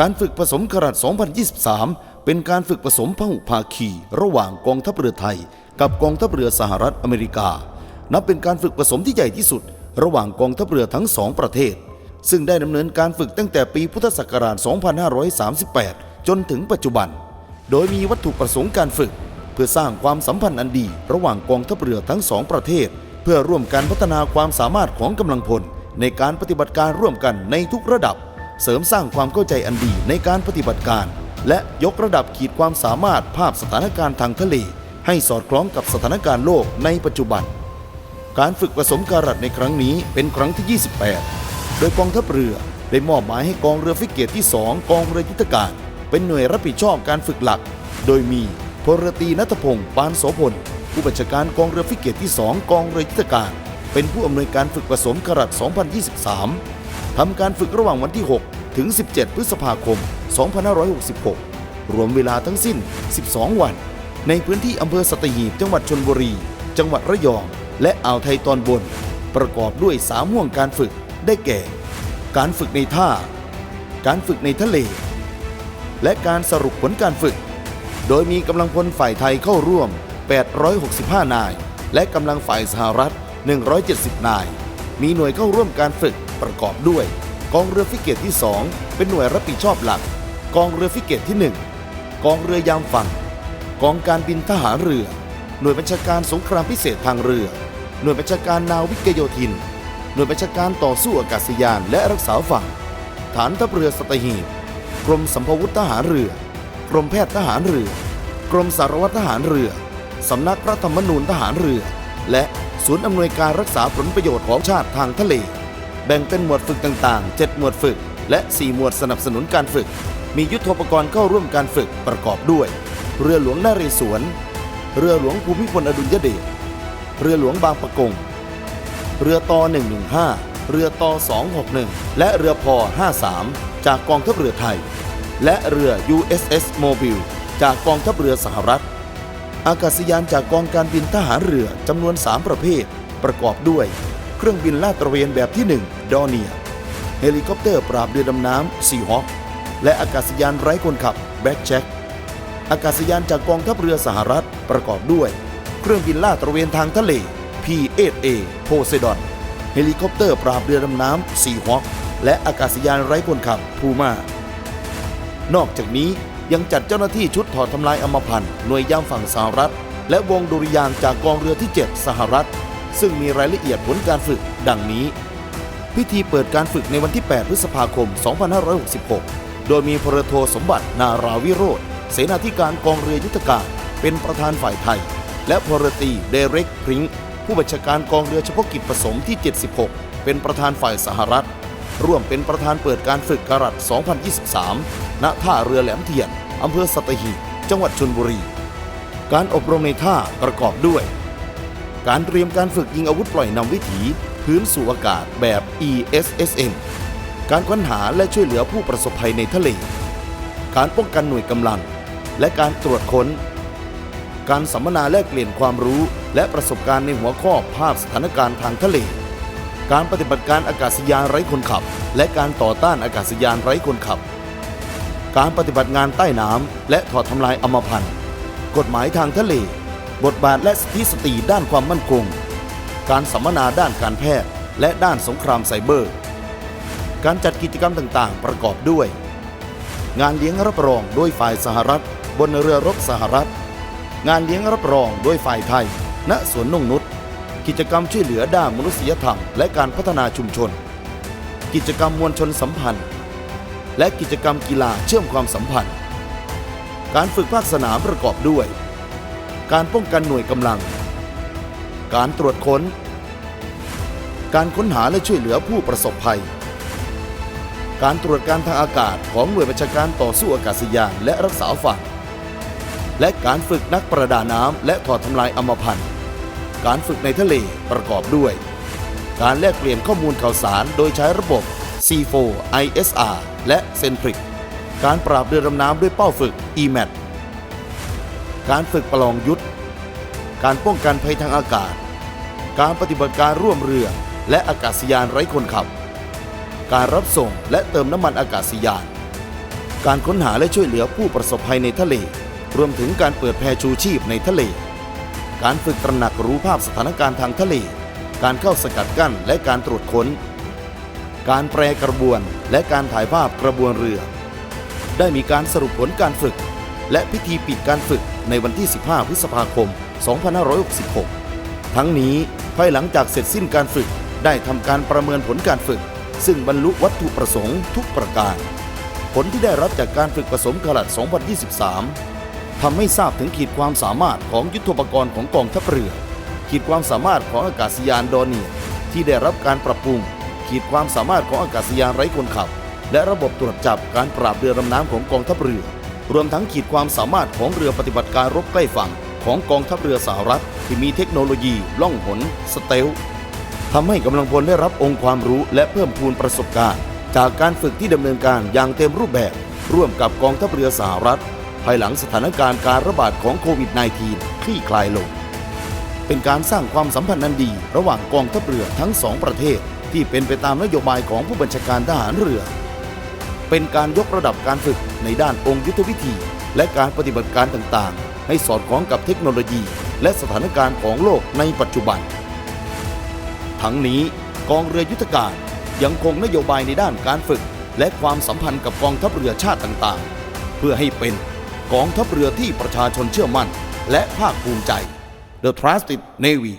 การฝึกผสมกรัฐ2023 เป็นการฝึกผสมพหุภาคี ระหว่างกองทัพเรือไทย กับกองทัพเรือสหรัฐอเมริกา นับเป็นการฝึกผสมที่ใหญ่ที่สุด ระหว่างกองทัพเรือทั้งสองประเทศ ซึ่งได้ดำเนินการฝึกตั้งแต่ปีพุทธศักราช 2538 จนถึงปัจจุบัน โดยมีวัตถุประสงค์การฝึก เพื่อสร้างความสัมพันธ์อันดี ระหว่างกองทัพเรือทั้งสองประเทศ เพื่อร่วมกันพัฒนาความสามารถของกำลังพลในการปฏิบัติการร่วมกันในทุกระดับ เสริมสร้างความเข้าใจอันดีในการปฏิบัติการ และยกระดับขีดความสามารถภาพสถานการณ์ทางทะเล ให้สอดคล้องกับสถานการณ์โลกในปัจจุบัน การฝึกผสมการัตในครั้งนี้เป็นครั้งที่ 28 โดยกองทัพเรือได้มอบหมายให้กองเรือฟิกเกตที่ 2 กองเรือยุทธการ เป็นหน่วยรับผิดชอบการฝึกหลัก โดยมีพลเรือตรีนัทพงศ์ปานโสพลผู้บัญชาการกองเรือฟิกเกตที่ 2 กองเรือยุทธการ เป็นผู้อำนวยการฝึกผสมกรัต2023 ทำการฝึกระหว่างวันที่ 6 ถึง 17 พฤษภาคม 2566 รวมเวลาทั้งสิ้น 12 วัน ในพื้นที่อำเภอสัตหีบจังหวัดชนบุรี จังหวัดระยอง และอ่าวไทยตอนบน ประกอบด้วยสามห่วงการฝึกได้แก่ การฝึกในท่า การฝึกในทะเล และการสรุปผลการฝึก โดยมีกำลังพลฝ่ายไทยเข้าร่วม 865 นาย และกำลังฝ่ายสหรัฐ 170 นาย มีหน่วยเข้าร่วมการฝึก ประกอบด้วย กองเรือฟิกเกตที่ 2 เป็นหน่วยรับผิดชอบหลัก กองเรือฟิกเกตที่ 1 กองเรือยามฝั่ง กองการบินทหารเรือ หน่วยบัญชาการสงครามพิเศษทางเรือ หน่วยบัญชาการนาวิกโยธิน หน่วยบัญชาการต่อสู้อากาศยานและรักษาฝั่ง ฐานทัพเรือสัตหีบกรมสัมภวุธทหารเรือกรมแพทย์ทหารเรือ กรมสารวัตรทหารเรือ สำนักพระธรรมนูญทหารเรือ และศูนย์อำนวยการรักษาผลประโยชน์ของชาติทางทะเล แบ่งเป็นหมวดฝึกต่างๆ 7 หมวดฝึก และ 4 หมวดสนับสนุนการฝึก มียุทโธปกรณ์เข้าร่วมการฝึกประกอบด้วย เรือหลวงนาเรศวร เรือหลวงภูมิพลอดุลยเดช เรือหลวงบางปะกง เรือต่อ115 เรือต่อ261 และเรือพอ53 จากกองทัพเรือไทย และเรือ USS Mobile จากกองทัพเรือสหรัฐ อากาศยานจากกองการบินทหารเรือจำนวน 3 ประเภท ประกอบด้วย เครื่องบินลาดตระเวนแบบที่ 1 ดอเนีย เฮลิคอปเตอร์ปราบเรือดำน้ำซีฮอคและอากาศยานไร้คนขับแบ็กแจ็คอากาศยานจากกองทัพเรือสหรัฐประกอบด้วย เครื่องบินลาดตระเวนทางทะเล P-8A โพไซดอนเฮลิคอปเตอร์ปราบเรือดำน้ำซีฮอคและอากาศยานไร้คนขับพูม่านอกจากนี้ยังจัดเจ้าหน้าที่ชุดถอดทำลายอมพันธ์หน่วยย่ามฝั่งสหรัฐ และวงดุริยางจากกองเรือที่ 7 สหรัฐ ซึ่งมีรายละเอียดผลการฝึก ดังนี้ พิธีเปิดการฝึกในวันที่ 8 พฤษภาคม 2566 โดยมีพลโทสมบัตินาราวิโรธเสนาธิการกองเรือยุทธการเป็นประธานฝ่ายไทย และพลตรีเดเร็กพริงผู้บัญชาการกองเรือเฉพาะกิจผสมที่ 76 เป็นประธานฝ่ายสหรัฐ ร่วมเป็นประธานเปิดการฝึกการัต2023 ณ ท่าเรือแหลมเทียน อำเภอสัตหีบ จังหวัดชลบุรี การอบรมในท่าประกอบด้วย การเตรียมการฝึกยิงอาวุธปล่อยนำวิถี พื้นสู่อากาศแบบ ESSM การค้นหาและช่วยเหลือผู้ประสบภัยในทะเล การป้องกันหน่วยกำลัง และการตรวจค้น การสัมมนาแลกเปลี่ยนความรู้ และประสบการณ์ในหัวข้อภาพสถานการณ์ทางทะเล การปฏิบัติการอากาศยานไร้คนขับ และการต่อต้านอากาศยานไร้คนขับ การปฏิบัติงานใต้น้ำและถอดทำลายอมพันธ์กฎหมายทางทะเล บทบาทและสิทธิสตรีด้านความมั่นคง การสัมมนาด้านการแพทย์ และด้านสงครามไซเบอร์ การจัดกิจกรรมต่างๆ ประกอบด้วย งานเลี้ยงรับรองโดยฝ่ายสหรัฐ บนเรือรบสหรัฐ งานเลี้ยงรับรองโดยฝ่ายไทย ณสวนนงนุษกิจกรรมช่วยเหลือด้านมนุษยธรรม และการพัฒนาชุมชน กิจกรรมมวลชนสัมพันธ์ และกิจกรรมกีฬาเชื่อมความสัมพันธ์ การฝึกภาคสนามประกอบด้วย การป้องกันหน่วยกำลัง การตรวจค้น การค้นหาและช่วยเหลือผู้ประสบภัย การตรวจการทางอากาศของหน่วยบัญชาการต่อสู้อากาศยานและรักษาฝั่ง และการฝึกนักประดาน้ำและถอดทำลายอมพันธ์การฝึกในทะเลประกอบด้วย การแลกเปลี่ยนข้อมูลข่าวสารโดยใช้ระบบ C4 ISR และ Centric การปราบเรือดำน้ำด้วยเป้าฝึก EMAT การฝึกประลองยุทธ การป้องกันภัยทางอากาศ การปฏิบัติการร่วมเรือ และอากาศยานไร้คนขับ การรับส่งและเติมน้ำมันอากาศยาน การค้นหาและช่วยเหลือผู้ประสบภัยในทะเล รวมถึงการเปิดแพชูชีพในทะเล การฝึกตระหนักรู้ภาพสถานการณ์ทางทะเล การเข้าสกัดกั้นและการตรวจค้น การแปรกระบวนและการถ่ายภาพกระบวนเรือ ได้มีการสรุปผลการฝึก และพิธีปิดการฝึกในวันที่ 15 พฤษภาคม 2566 ทั้งนี้ภายหลังจากเสร็จสิ้นการฝึกได้ทำการประเมินผลการฝึก ซึ่งบรรลุวัตถุประสงค์ทุกประการ ผลที่ได้รับจากการฝึกผสมกลัด 2023 ทำให้ทราบถึงขีดความสามารถของยุทธปกรณ์ของกองทัพเรือ ขีดความสามารถของอากาศยานดอนเนียที่ได้รับการปรับปรุง ขีดความสามารถของอากาศยานไร้คนขับ และระบบตรวจจับการปราบเรือดำน้ำของกองทัพเรือ รวมทั้งขีดความสามารถของเรือปฏิบัติการรบใกล้ฝั่งของกองทัพเรือสหรัฐ ที่มีเทคโนโลยีล่องหน สเตลทำให้กำลังพลได้รับองค์ความรู้และเพิ่มพูนประสบการณ์ จากการฝึกที่ดำเนินการอย่างเต็มรูปแบบ ร่วมกับกองทัพเรือสหรัฐ ภายหลังสถานการณ์การระบาดของโควิด -19 คลี่คลายลง เป็นการสร้างความสัมพันธ์นันดี ระหว่างกองทัพเรือทั้งสองประเทศ ที่เป็นไปตามนโยบายของผู้บัญชาการทหารเรือ เป็นการยกระดับการฝึกในด้านองค์ยุทธวิธี และการปฏิบัติการต่างๆ ให้สอดคล้องกับเทคโนโลยี และสถานการณ์ของโลกในปัจจุบัน ทั้งนี้กองเรือยุทธการยังคงนโยบายในด้านการฝึก และความสัมพันธ์กับกองทัพเรือชาติต่างๆ เพื่อให้เป็นกองทัพเรือที่ประชาชนเชื่อมั่น และภาคภูมิใจ The Trusted Navy